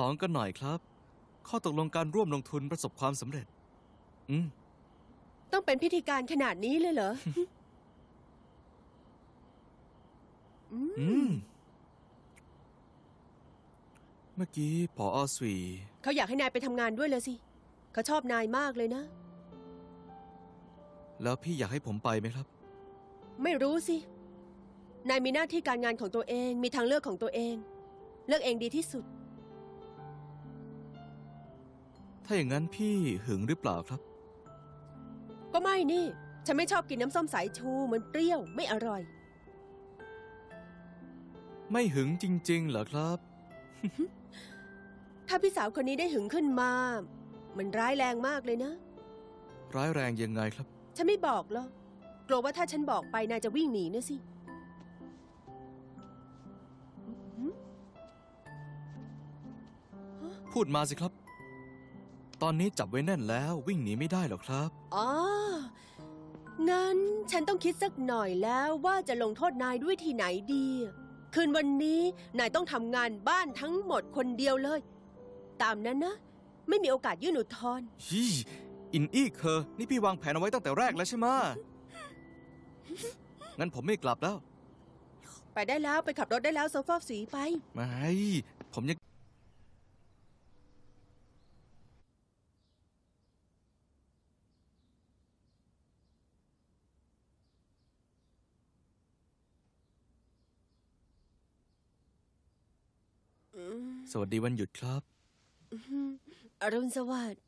ลองกันหน่อยครับ ข้อตกลงการร่วมลงทุนประสบความสำเร็จ อืม ต้องเป็นพิธีการขนาดนี้เลยเหรอ อืม อืม เมื่อกี้พออสวี เขาอยากให้นายไปทำงานด้วยเลยสิ เขาชอบนายมากเลยนะ แล้วพี่อยากให้ผมไปไหมครับ ไม่รู้สิ นายมีหน้าที่การงานของตัวเอง มีทางเลือกของตัวเอง เลือกเองดีที่สุด ถ้าอย่างนั้นพี่หึงหรือเปล่าครับ ก็ไม่นี่ ฉันไม่ชอบกินน้ำส้มสายชูมันเปรี้ยวไม่อร่อย ไม่หึงจริง ๆ เหรอครับ ถ้าพี่สาวคนนี้ได้หึงขึ้นมา มันร้ายแรงมากเลยนะ ร้ายแรงยังไงครับ ฉันไม่บอกหรอกกลัวว่าถ้าฉันบอกไปนายจะวิ่งหนีนะสิ พูดมาสิครับ ตอนนี้จับไว้แน่นแล้ววิ่งหนีไม่ได้หรอกครับ อ๋อ งั้นฉันต้องคิดสักหน่อยแล้วว่าจะลงโทษนายด้วยที่ไหนดี คืนวันนี้นายต้องทำงานบ้านทั้งหมดคนเดียวเลย ตามนั้นนะ ไม่มีโอกาสยื่นอุทธรณ์ฮีอินอี้เคอนี่พี่วางแผนเอาไว้ตั้งแต่แรกแล้วใช่ไหมะงั้นผมไม่กลับแล้วไปได้แล้วไปขับรถได้แล้วโซฟาสีไป ไม่ ผมยัง สวัสดีวันหยุดครับ อรุณสวัสดิ์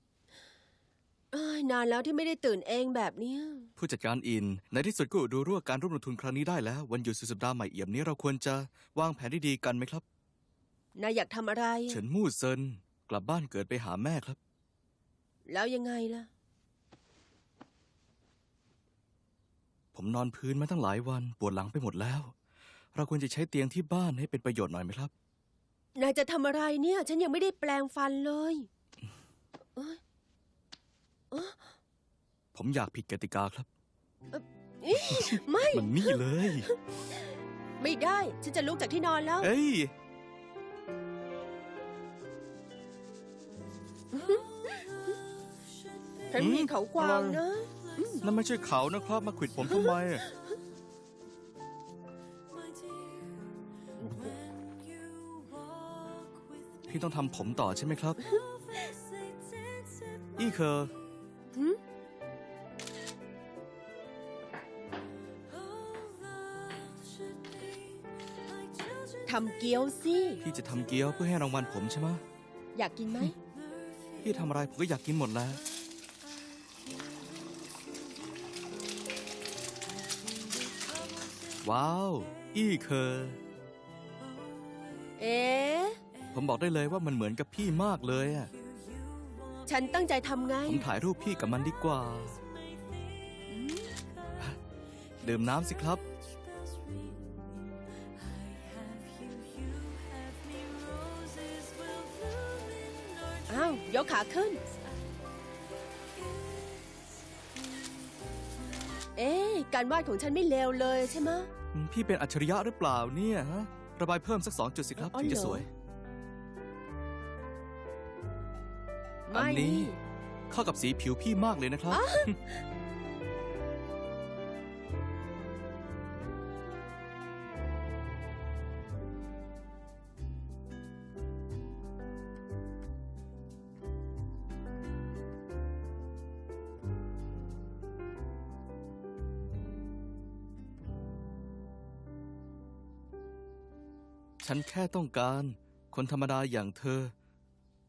เอ้ยนานแล้วที่ไม่ได้ตื่นเองแบบเนี้ย ผู้จัดการอิน ในที่สุดก็ดูรั่วการร่วมลงทุนครั้งนี้ได้แล้ว วันหยุดสุดสัปดาห์ใหม่เอี่ยมนี้เราควรจะวางแผนที่ดีกันไหมครับ นายอยากทำอะไร เฉินมู่เซินกลับบ้านเกิดไปหาแม่ครับ แล้วยังไงล่ะ ผมนอนพื้นมาตั้งหลายวันปวดหลังไปหมดแล้ว เราควรจะใช้เตียงที่บ้านให้เป็นประโยชน์หน่อยไหมครับ นายจะทำอะไรเนี่ย ฉันยังไม่ได้แปลงฟันเลยเอ้ยผมอยากผิดกติกาครับ อิ๊ยไม่ มันนี่เลย ไม่ได้ ฉันจะลุกจากที่นอนแล้ว เอ้ย ฉันมีเขากวางนะ นั่นไม่ใช่เขานะครับ มาขวิดผมทำไม พี่ต้องทำผมต่อใช่ไหมครับ อี้เคอหืมทำเกี๊ยวสิ พี่จะทำเกี๊ยวเพื่อให้รางวัลผมใช่ไหมะอยากกินไหม พี่ทำอะไรผมก็อยากกินหมดแล้ว ว้าว อี้เคอเอ๊ะ ผมบอกได้เลยว่ามันเหมือนกับพี่มากเลยอะฉันตั้งใจทำไง ผมถ่ายรูปพี่กับมันดีกว่า ดื่มน้ำสิครับ อ้าว ยกขาขึ้น เอ๊ะ การวาดของฉันไม่เลวเลยใช่ไหมะ พี่เป็นอัจฉริยะหรือเปล่าเนี่ยฮะ ระบายเพิ่มสักสองจุดสิครับ อ๋อถึงจะเหรอ สวย อัไม่นนี้นี่เข้ากับสีผิวพี่มากเลยนะครับ ฉันแค่ต้องการ คนธรรมดาอย่างเธอ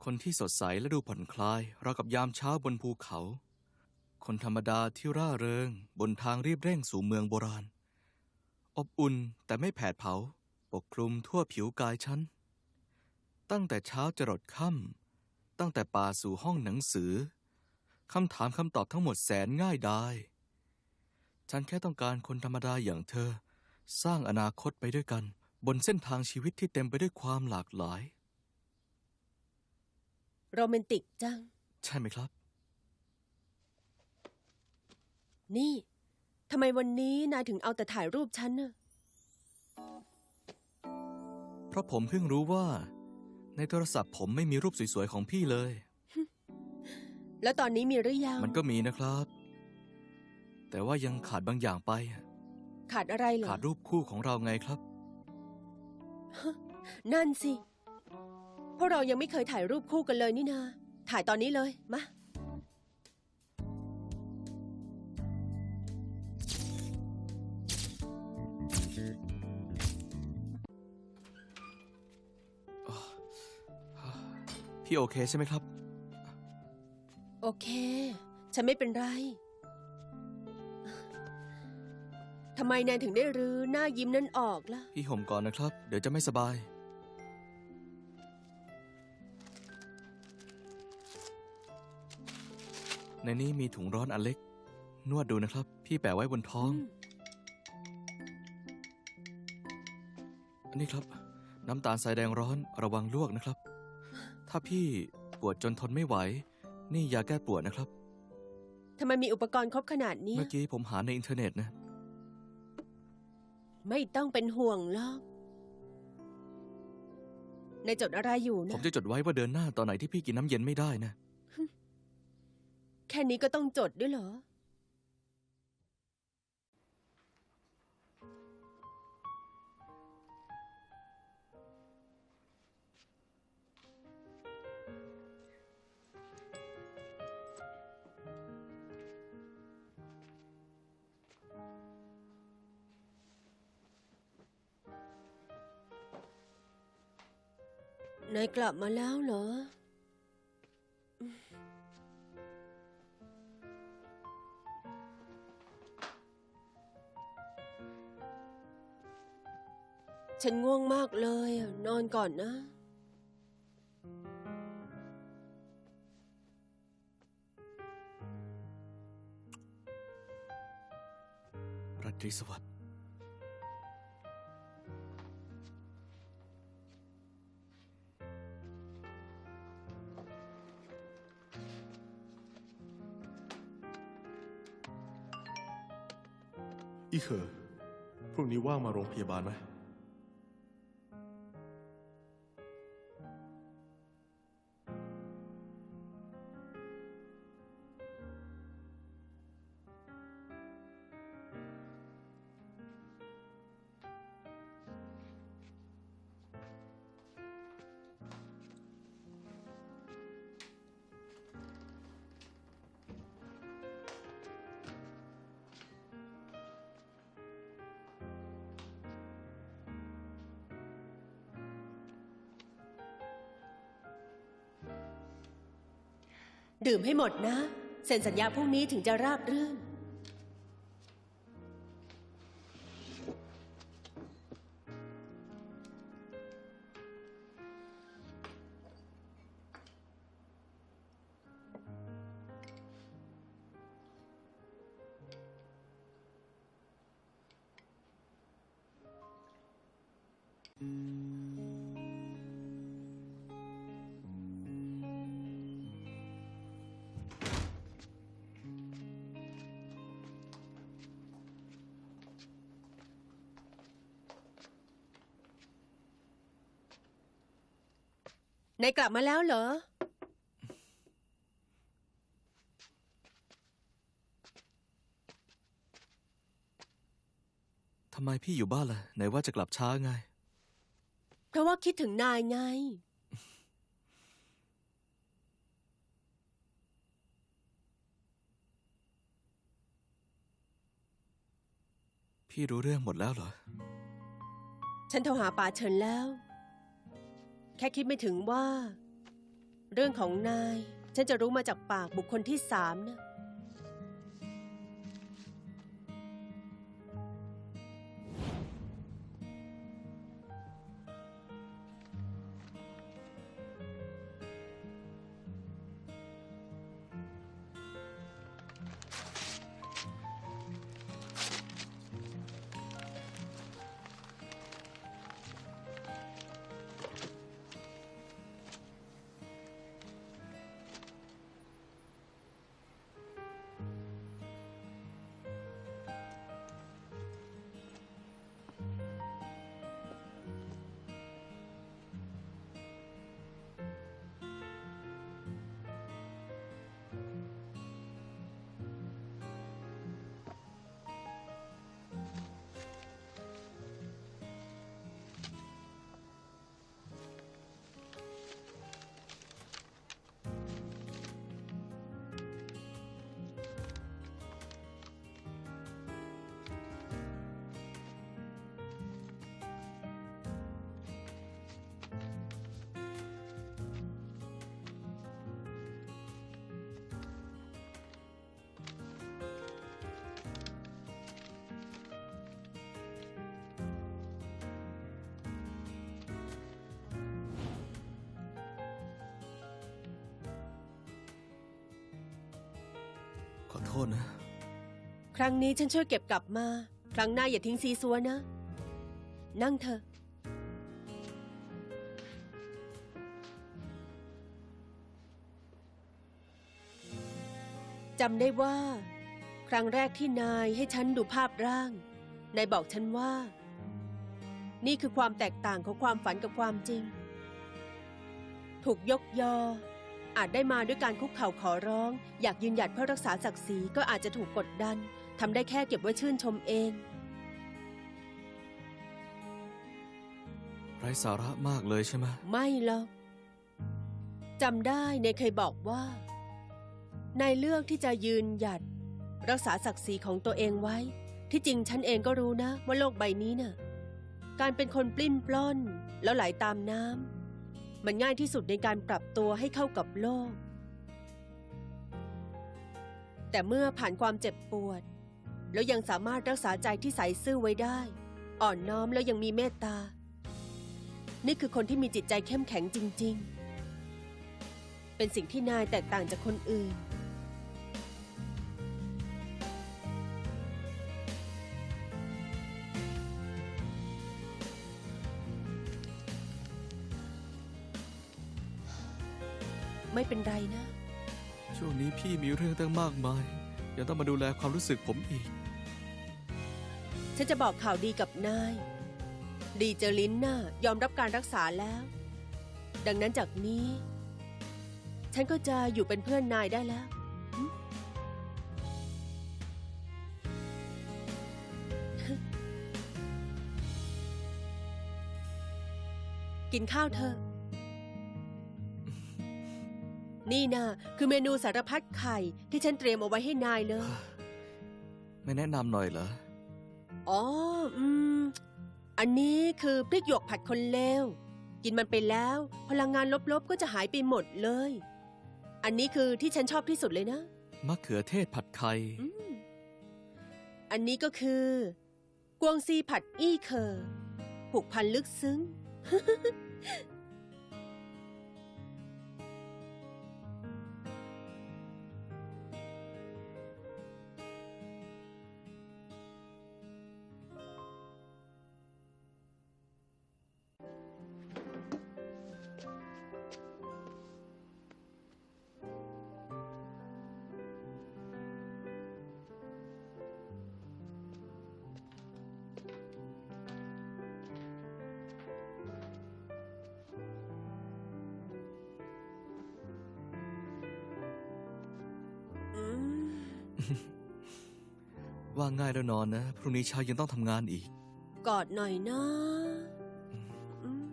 คนที่สดใสและดูผ่อนคลายราวกับยามเช้าบนภูเขา คนธรรมดาที่ร่าเริงบนทางรีบเร่งสู่เมืองโบราณ อบอุ่นแต่ไม่แผดเผา ปกคลุมทั่วผิวกายฉัน ตั้งแต่เช้าจรดค่ำตั้งแต่ป่าสู่ห้องหนังสือคำถามคำตอบทั้งหมดแสนง่ายดายฉันแค่ต้องการคนธรรมดาอย่างเธอ สร้างอนาคตไปด้วยกัน บนเส้นทางชีวิตที่เต็มไปด้วยความหลากหลาย โรแมนติกจัง ใช่ไหมครับ นี่ ทำไมวันนี้นายถึงเอาแต่ถ่ายรูปฉันน่ะ เพราะผมเพิ่งรู้ว่า ในโทรศัพท์ผมไม่มีรูปสวยๆของพี่เลย แล้วตอนนี้มีหรือยัง มันก็มีนะครับ แต่ว่ายังขาดบางอย่างไปขาดอะไรเหรอ ขาดรูปคู่ของเราไงครับ นั่นสิ พวกเรายังไม่เคยถ่ายรูปคู่กันเลยนี่นา ถ่ายตอนนี้เลยมาพี่โอเคใช่ไหมครับ โอเค ฉันไม่เป็นไรทำไมนายถึงได้รื้อหน้ายิ้มนั่นออกล่ะ พี่ห่มก่อนนะครับ เดี๋ยวจะไม่สบาย ในนี้มีถุงร้อนอันเล็ก นวดดูนะครับ พี่แปะไว้บนท้องอืมอันนี้ครับ น้ำตาลทรายแดงร้อนระวังลวกนะครับ ถ้าพี่ปวดจนทนไม่ไหว นี่ยาแก้ปวดนะครับ ทำไมมีอุปกรณ์ครบขนาดนี้ เมื่อกี้ผมหาในอินเทอร์เน็ตนะ ไม่ต้องเป็นห่วงหรอกนายจดอะไรอยู่ผมนะจะจดไว้ว่าเดินหน้าตอนไหนที่พี่กินน้ำเย็นไม่ได้นะแค่นี้ก็ต้องจดด้วยเหรอ นายกลับมาแล้วเหรอ ฉันง่วงมากเลยอะนอนก่อนนะ ราตรีสวัสดิ์อีเคอพรุ่งนี้ว่างมาโรงพยาบาลไหม ดื่มให้หมดนะ เซ็นสัญญาพรุ่งนี้ถึงจะราบรื่น นายกลับมาแล้วเหรอ ทำไมพี่อยู่บ้านล่ะไหนว่าจะกลับช้าไง เพราะว่าคิดถึงนายไง พี่รู้เรื่องหมดแล้วเหรอ ฉันโทรหาป่าเฉินแล้ว แค่คิดไม่ถึงว่า เรื่องของนาย ฉันจะรู้มาจากปากบุคคลที่สามนะ ขอโทษนะ ครั้งนี้ฉันช่วยเก็บกลับมา ครั้งหน้าอย่าทิ้งซีซัวนะ นั่งเถอะ จำได้ว่า ครั้งแรกที่นายให้ฉันดูภาพร่าง นายบอกฉันว่า นี่คือความแตกต่างของความฝันกับความจริง ถูกยกยอ อาจได้มาด้วยการคุกเข่าขอร้อง อยากยืนหยัดเพื่อรักษาศักดิ์ศรีก็อาจจะถูกกดดันทำได้แค่เก็บไว้ชื่นชมเอง ไร้สาระมากเลยใช่ไหมไม่หรอกจำได้เนยเคยบอกว่านายเลือกที่จะยืนหยัด รักษาศักดิ์ศรีของตัวเองไว้ ที่จริงฉันเองก็รู้นะ ว่าโลกใบนี้น่ะการเป็นคนปลิ้นปล้อน แล้วไหลตามน้ำ มันง่ายที่สุดในการปรับตัวให้เข้ากับโลก แต่เมื่อผ่านความเจ็บปวด แล้วยังสามารถรักษาใจที่ใสซื่อไว้ได้ อ่อนน้อมแล้วยังมีเมตตา นี่คือคนที่มีจิตใจเข้มแข็งจริง ๆ เป็นสิ่งที่นายแตกต่างจากคนอื่น ไม่เป็นไรนะ ช่วงนี้พี่มีเรื่องตั้งมากมาย ยังต้องมาดูแลความรู้สึกผมอีก ฉันจะบอกข่าวดีกับนาย ดีเจอลินน่ะยอมรับการรักษาแล้ว ดังนั้นจากนี้ ฉันก็จะอยู่เป็นเพื่อนนายได้แล้วหึกินข้าวเถอะ นี่นะคือเมนูสารพัดไข่ที่ฉันเตรียมเอาไว้ให้นายเลย ไม่แนะนำหน่อยเหรอ อ๋อ อืม อันนี้คือพริกหยวกผัดคนเลว กินมันไปแล้ว พลังงานลบๆก็จะหายไปหมดเลย อันนี้คือที่ฉันชอบที่สุดเลยนะ มะเขือเทศผัดไข่ อืม อันนี้ก็คือกวงซีผัดอี้เคอร์ผูกพันลึกซึ้ง ว่าง่ายแล้วนอนนะ พรุ่งนี้เช้ายังต้องทำงานอีก กอดหน่อยนะอืม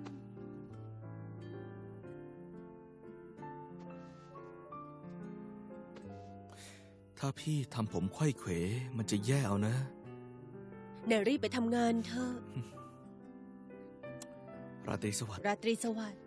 ถ้าพี่ทำผมไขว้เขว มันจะแย่เอานะเนยรีบไปทำงานเถอะราตรีสวัสดิ์ ราตรีสวัสดิ์